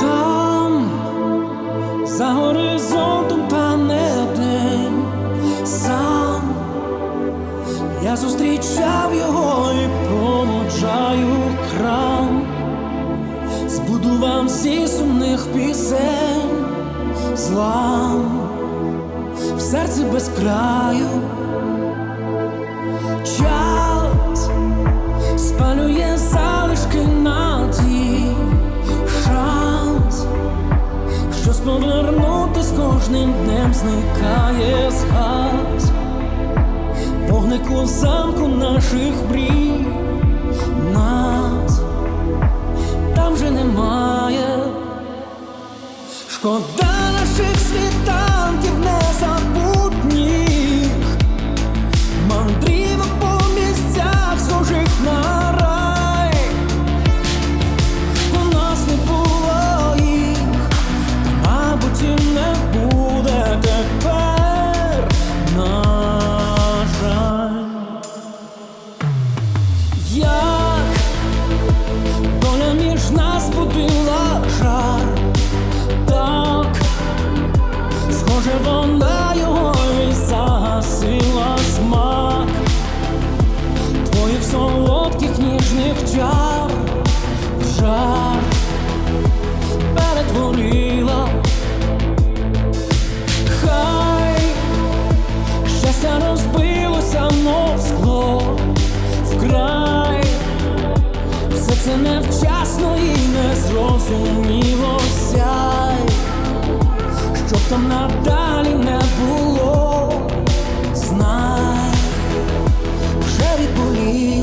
Там за горизонтом тане день сам я зустрічав його і проводжаю крам, збудував зі сумних пісень злам в серці без краю. Повернути з кожним днем зникає згас, вогник у замку наших мрій, нас там вже немає. Шкода Як доля між нас будила це невчасно і не зрозумілося, що там надалі не було, знай, вже відбулі.